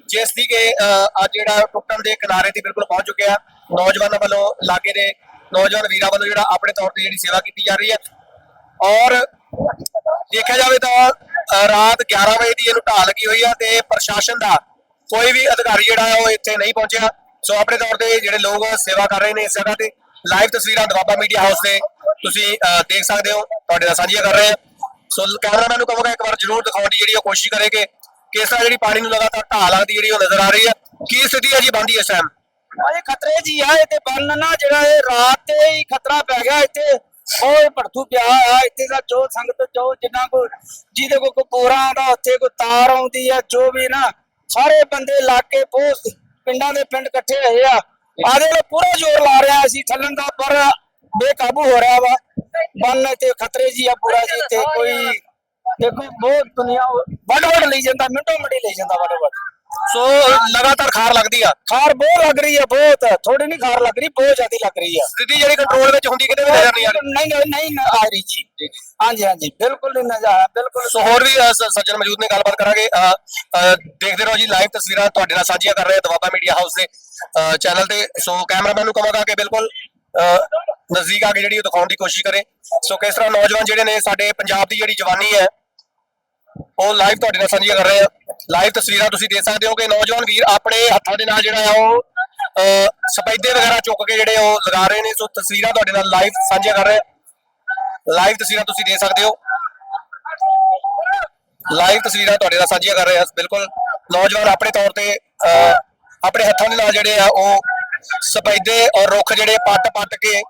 ਜਿਸ ਦੀ ਕਿ ਅਹ, ਅੱਜ ਜਿਹੜਾ ਟੁੱਟਣ ਦੇ ਕਿਨਾਰੇ ਤੇ ਬਿਲਕੁਲ ਪਹੁੰਚ ਚੁੱਕਿਆ ਨੌਜਵਾਨਾਂ ਵੱਲੋਂ ਲਾਗੇ ਦੇ ਨੌਜਵਾਨ ਵੀਰਾਂ ਵੱਲੋਂ ਜਿਹੜਾ ਆਪਣੇ ਤੌਰ ਤੇ ਜਿਹੜੀ ਸੇਵਾ ਕੀਤੀ ਜਾ ਰਹੀ ਹੈ। ਔਰ ਦੇਖਿਆ ਜਾਵੇ ਤਾਂ ਰਾਤ 11 ਵਜੇ ਦੀ ਇਹਨੂੰ ਢਾਹ ਲੱਗੀ ਹੋਈ ਆ ਤੇ ਪ੍ਰਸ਼ਾਸਨ ਦਾ ਕੋਈ ਵੀ ਅਧਿਕਾਰੀ ਜਿਹੜਾ ਉਹ ਇੱਥੇ ਨਹੀਂ ਪਹੁੰਚਿਆ। ਸੋ ਆਪਣੇ ਤੌਰ ਤੇ ਜਿਹੜੇ ਲੋਕ ਸੇਵਾ ਕਰ ਰਹੇ ਨੇ ਇਸ ਜਗ੍ਹਾ ਤੇ ਲਾਈਵ ਤਸਵੀਰਾਂ ਦਵਾਬਾ ਮੀਡੀਆ ਹਾਊਸ ਤੇ ਤੁਸੀਂ ਦੇਖ ਸਕਦੇ ਹੋ, ਤੁਹਾਡੇ ਨਾਲ ਸਾਂਝੀਆਂ ਕਰ ਰਹੇ ਹਾਂ। ਸੋ ਕੈਮਰਾਮੈਨ ਨੂੰ ਕਹਾਂਗਾ ਇੱਕ ਵਾਰ ਜ਼ਰੂਰ ਦਿਖਾਉਣ ਦੀ ਜਿਹੜੀ ਉਹ ਕੋਸ਼ਿਸ਼ ਕਰੇ ਕਿ ਕਿਸ ਤਰ੍ਹਾਂ ਜਿਹੜੀ ਪਾਣੀ ਨੂੰ ਲਗਾਤਾਰ ਢਾਹ ਲੱਗਦੀ ਜਿਹੜੀ ਉਹ ਨਜ਼ਰ ਆ ਰਹੀ ਹੈ। ਕੀ ਸਥਿਤੀ ਹੈ ਜੀ ਬੰਦੀ ਇਸ ਟਾਈਮ ਅਜੇ ਖਤਰੇ ਜੀ ਆ, ਇਹ ਤੇ ਬੰਨ ਨਾ, ਜਿਹੜਾ ਇਹ ਰਾਤ ਤੇ ਹੀ ਖਤਰਾ ਪੈ ਗਿਆ ਇੱਥੇ। ਉਹ ਭੜਥੂ ਪਿਆ ਆ, ਇੱਥੇ ਦਾ ਜੋ ਸੰਗਤ, ਜੋ ਜਿੰਨਾ ਕੋ ਜਿਹਦੇ ਕੋ ਕੋਈ ਬੋਰਾਂ ਦਾ, ਉੱਥੇ ਕੋਈ ਤਾਰ ਆਉਂਦੀ ਆ, ਜੋ ਵੀ ਨਾ, ਸਾਰੇ ਬੰਦੇ ਲਾ ਕੇ ਬਹੁਤ ਪਿੰਡਾਂ ਦੇ ਪਿੰਡ ਇਕੱਠੇ ਹੋਏ ਆ। ਆਦੇ ਲੋ ਪੂਰਾ ਜ਼ੋਰ ਲਾ ਰਿਹਾ ਸੀ ਥੱਲਣ ਦਾ ਪਰ ਬੇਕਾਬੂ ਹੋ ਰਿਹਾ ਵਾ। ਬੰਨ ਤੇ ਖਤਰੇ ਜੀ ਆ ਪੂਰਾ ਜੀ, ਤੇ ਕੋਈ ਦੇਖੋ, ਬਹੁਤ ਦੁਨੀਆ ਵੱਡ ਵੱਡ ਲਈ ਜਾਂਦਾ ਮਿੰਟੋ ਮਿੰਟੀ ਲਈ ਜਾਂਦਾ ਵੱਡ ਵੱਡ ਸੋ ਲਗਾਤਾਰ ਖਾਰ ਲੱਗਦੀ ਆ। ਖਾਰ ਬਹੁਤ ਲੱਗ ਰਹੀ ਹੈ ਬਹੁਤ। ਥੋੜੀ ਨਹੀਂ ਖਾਰ ਲੱਗ ਰਹੀ ਬਹੁਤ ਜ਼ਿਆਦਾ ਲੱਗ ਰਹੀ ਹੈ ਸਥਿਤੀ ਜਿਹੜੀ ਕੰਟਰੋਲ ਵਿੱਚ ਹੁੰਦੀ ਕਿਤੇ ਵੀ ਨਜ਼ਰ ਨਹੀਂ ਆ ਰਹੀ। ਨਹੀਂ ਨਹੀਂ ਨਹੀਂ ਆ ਰਹੀ ਜੀ। ਹਾਂਜੀ ਹਾਂਜੀ ਬਿਲਕੁਲ ਨਹੀਂ ਨਜ਼ਰ ਆ ਬਿਲਕੁਲ ਸੋ ਹੋਰ ਵੀ ਸੱਜਣ ਮੌਜੂਦ ਨੇ ਗੱਲਬਾਤ ਕਰਾਂਗੇ। ਦੇਖਦੇ ਰਹੋ ਜੀ ਲਾਈਵ ਤਸਵੀਰਾਂ ਤੁਹਾਡੇ ਨਾਲ ਸਾਂਝੀਆਂ ਕਰ ਰਹੇ ਦਵਾਬਾ ਮੀਡੀਆ ਹਾਊਸ ਦੇ ਚੈਨਲ ਤੇ। ਸੋ ਕੈਮਰਾਮੈਨ ਨੂੰ ਕਹਾਂਗਾ ਕਿ ਬਿਲਕੁਲ ਨਜ਼ਦੀਕ ਆ ਕੇ ਜਿਹੜੀ ਉਹ ਦਿਖਾਉਣ ਦੀ ਕੋਸ਼ਿਸ਼ ਕਰੇ। ਸੋ ਕਿਸ ਤਰ੍ਹਾਂ ਨੌਜਵਾਨ ਜਿਹੜੇ ਨੇ ਸਾਡੇ ਪੰਜਾਬ ਦੀ ਜਿਹੜੀ ਜਵਾਨੀ ਹੈ ਉਹ ਲਾਈਵ ਤੁਹਾਡੇ ਨਾਲ ਸਾਂਝੀਆਂ ਕਰ ਰਹੇ ਆ। ਲਾਈਵ ਤਸਵੀਰਾਂ ਤੁਸੀਂ ਦੇਖ ਸਕਦੇ ਹੋ ਕਿ ਨੌਜਵਾਨ ਵੀਰ ਆਪਣੇ ਹੱਥਾਂ ਦੇ ਨਾਲ ਜਿਹੜਾ ਆ ਉਹ ਅ, ਸਪੈਦੇ ਵਗੈਰਾ ਚੁੱਕ ਕੇ ਜਿਹੜੇ ਉਹ ਲਗਾ ਰਹੇ ਨੇ। ਸੋ ਤਸਵੀਰਾਂ ਤੁਹਾਡੇ ਨਾਲ ਲਾਈਵ ਸਾਂਝੀਆਂ ਕਰ ਰਹੇ ਲਾਈਵ ਤਸਵੀਰਾਂ ਤੁਸੀਂ ਦੇਖ ਸਕਦੇ ਹੋ। ਲਾਈਵ ਤਸਵੀਰਾਂ ਤੁਹਾਡੇ ਨਾਲ ਸਾਂਝੀਆਂ ਕਰ ਰਹੇ ਹਾਂ ਬਿਲਕੁਲ ਨੌਜਵਾਨ ਆਪਣੇ ਤੌਰ ਤੇ ਅਹ, ਆਪਣੇ ਹੱਥਾਂ ਦੇ ਨਾਲ ਜਿਹੜੇ ਆ ਉਹ ਸਪੈਦੇ ਔਰ ਰੁੱਖ ਜਿਹੜੇ ਪੱਟ-ਪੱਟ ਕੇ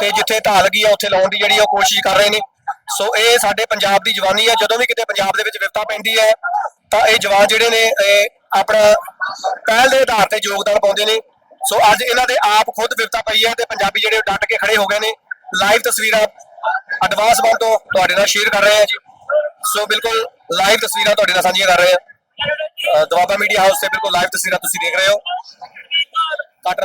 ਤੇ ਜਿੱਥੇ ਢਾਲ ਗਈ ਆ ਉੱਥੇ ਲਾਉਣ ਦੀ ਜਿਹੜੀ ਉਹ ਕੋਸ਼ਿਸ਼ ਕਰ ਰਹੇ ਨੇ। ਸੋ ਇਹ ਸਾਡੇ ਪੰਜਾਬ ਦੀ ਜਵਾਨੀ ਹੈ। ਜਦੋਂ ਵੀ ਕਿਤੇ ਪੰਜਾਬ ਦੇ ਵਿੱਚ ਵਿਪਤਾ ਪੈਂਦੀ ਹੈ, ਤਾਂ ਇਹ ਜਵਾਨ ਜਿਹੜੇ ਨੇ, ਇਹ ਆਪਣਾ ਪਹਿਲ ਦੇ ਆਧਾਰ ਤੇ ਯੋਗਦਾਨ ਪਾਉਂਦੇ ਨੇ। ਸੋ ਅੱਜ ਇਹਨਾਂ ਦੇ ਆਪ ਖੁਦ ਵਿਪਤਾ ਪਈ ਹੈ ਤੇ ਪੰਜਾਬੀ ਜਿਹੜੇ ਉਹ ਡਟ ਕੇ ਖੜੇ ਹੋ ਗਏ ਨੇ। ਲਾਈਵ ਤਸਵੀਰਾਂ ਐਡਵਾਂਸ ਬੰਦ ਤੋਂ ਤੁਹਾਡੇ ਨਾਲ ਸ਼ੇਅਰ ਕਰ ਰਹੇ ਹਾਂ ਜੀ। ਸੋ ਬਿਲਕੁਲ ਲਾਈਵ ਤਸਵੀਰਾਂ ਤੁਹਾਡੇ ਨਾਲ ਸਾਂਝੀਆਂ ਕਰ ਰਹੇ ਹਾਂ। ਦੁਆਬਾ ਮੀਡੀਆ ਹਾਊਸ ਤੇ ਬਿਲਕੁਲ ਲਾਈਵ ਤਸਵੀਰਾਂ ਤੁਸੀਂ ਦੇਖ ਰਹੇ ਹੋ। ਕੱਟ